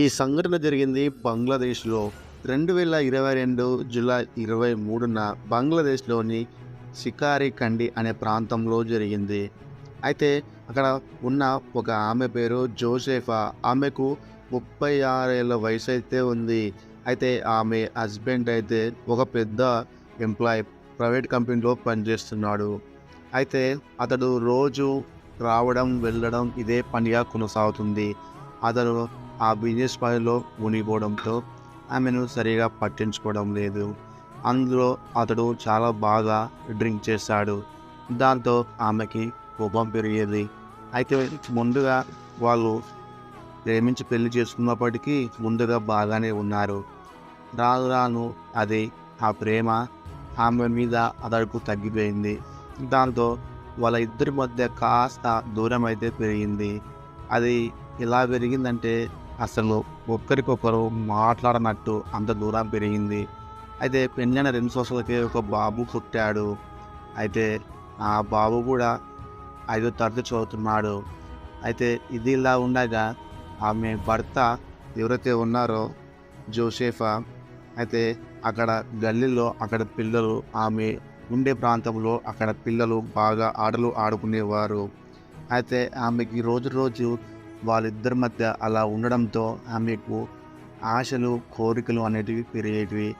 ఈ సంఘటన జరిగింది బంగ్లాదేశ్లో. రెండు వేల ఇరవై రెండు జూలై ఇరవై మూడున బంగ్లాదేశ్లోని షికారి కండి అనే ప్రాంతంలో జరిగింది. అయితే అక్కడ ఉన్న ఒక ఆమె పేరు జోసెఫా. ఆమెకు ముప్పై ఆరేళ్ళ వయసు అయితే ఉంది. అయితే ఆమె హస్బెండ్ అయితే ఒక పెద్ద ఎంప్లాయ్ ప్రైవేట్ కంపెనీలో పనిచేస్తున్నాడు. అయితే అతడు రోజు రావడం వెళ్ళడం ఇదే పనిగా కొనసాగుతుంది. అతను ఆ బిజినెస్ పనిలో మునిగిపోవడంతో ఆమెను సరిగా పట్టించుకోవడం లేదు. అందులో అతడు చాలా బాగా డ్రింక్ చేశాడు. దాంతో ఆమెకి కోపం పెరిగేది. అయితే ముందుగా వాళ్ళు ప్రేమించి పెళ్ళి చేసుకున్నప్పటికీ ముందుగా బాగానే ఉన్నారు. రాను రాను అది ఆ ప్రేమ ఆమె మీద అతడుకు తగ్గిపోయింది. దాంతో వాళ్ళ ఇద్దరి మధ్య కాస్త దూరం అయితే పెరిగింది. అది ఎలా పెరిగిందంటే అసలు ఒకరికొకరు మాట్లాడనట్టు అంత దూరం పెరిగింది. అయితే పెళ్ళైన రెండు సంవత్సరాలకి ఒక బాబు పుట్టాడు. అయితే ఆ బాబు కూడా ఐదో తరగతి చదువుతున్నాడు. అయితే ఇది ఇలా ఉండగా ఆమె భర్త ఎవరైతే ఉన్నారో జోసేఫా అయితే అక్కడ గల్లీలో అక్కడ పిల్లలు ఆమె ఉండే ప్రాంతంలో అక్కడ పిల్లలు బాగా ఆటలు ఆడుకునేవారు. అయితే ఆమెకి రోజు రోజు వాళ్ళిద్దరి మధ్య అలా ఉండడంతో ఆమెకు ఆశలు కోరికలు అనేటివి పెరిగేటివి.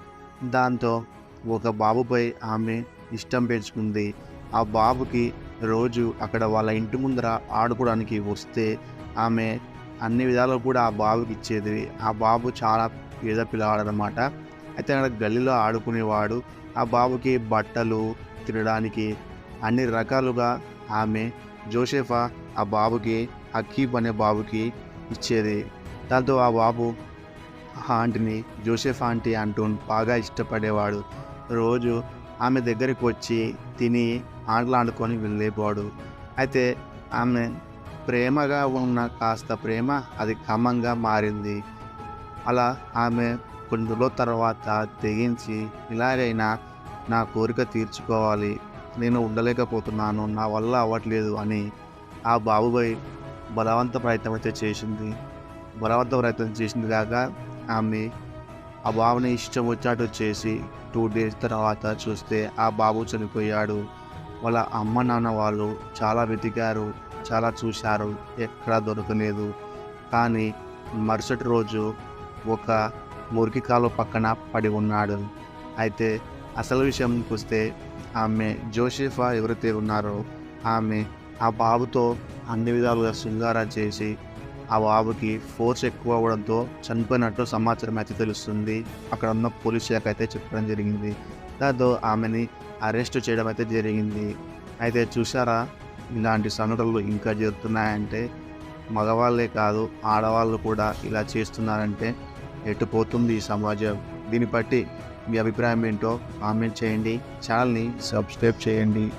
దాంతో ఒక బాబుపై ఆమె ఇష్టం పెంచుకుంది. ఆ బాబుకి రోజు అక్కడ వాళ్ళ ఇంటి ముందర ఆడుకోవడానికి వస్తే ఆమె అన్ని విధాలు కూడా ఆ బాబుకి ఇచ్చేది. ఆ బాబు చాలా పేద పిల్లవాడనమాట అయితే అక్కడ గల్లీలో ఆడుకునేవాడు. ఆ బాబుకి బట్టలు తినడానికి అన్ని రకాలుగా ఆమె జోసెఫా ఆ బాబుకి అకీబ్ అనే బాబుకి ఇచ్చేది. దాంతో ఆ బాబు ఆ ఆంటీని జోసెఫ్ ఆంటీ అంటూ బాగా ఇష్టపడేవాడు. రోజు ఆమె దగ్గరికి వచ్చి తిని ఆటలు ఆడుకొని వెళ్ళేవాడు. అయితే ఆమె ప్రేమగా ఉన్న కాస్త ప్రేమ అది క్రమంగా మారింది. అలా ఆమె కొన్ని రోజుల తర్వాత తెగించి ఇలాగైనా నా కోరిక తీర్చుకోవాలి. నేను ఉండలేకపోతున్నాను. నా వల్ల అవ్వట్లేదు అని ఆ బాబుపై బలవంత ప్రయత్నం అయితే చేసింది. బలవంత ప్రయత్నం చేసింది కాక ఆమె ఆ బాబుని ఇష్టం వచ్చినట్టు చేసి టూ డేస్ తర్వాత చూస్తే ఆ బాబు చనిపోయాడు. వాళ్ళ అమ్మ నాన్న వాళ్ళు చాలా వెతికారు చాలా చూశారు ఎక్కడా దొరకలేదు. కానీ మరుసటి రోజు ఒక మురికి కాలు పక్కన పడి ఉన్నాడు. అయితే అసలు విషయంకి వస్తే ఆమె జోషిఫా ఎవరైతే ఉన్నారో ఆమె ఆ బాబుతో అన్ని విధాలుగా శృంగారం చేసి ఆ బాబుకి ఫోర్స్ ఎక్కువ అవ్వడంతో చనిపోయినట్టు సమాచారం అయితే తెలుస్తుంది. అక్కడ ఉన్న పోలీస్ శాఖ అయితే చెప్పడం జరిగింది. దాంతో ఆమెని అరెస్ట్ చేయడం అయితే జరిగింది. అయితే చూసారా ఇలాంటి సంఘటనలు ఇంకా జరుగుతున్నాయంటే మగవాళ్ళే కాదు ఆడవాళ్ళు కూడా ఇలా చేస్తున్నారంటే ఎట్టుపోతుంది ఈ సమాజం? దీన్ని బట్టి మీ అభిప్రాయం ఏంటో కామెంట్ చేయండి. ఛానల్ని సబ్స్క్రైబ్ చేయండి.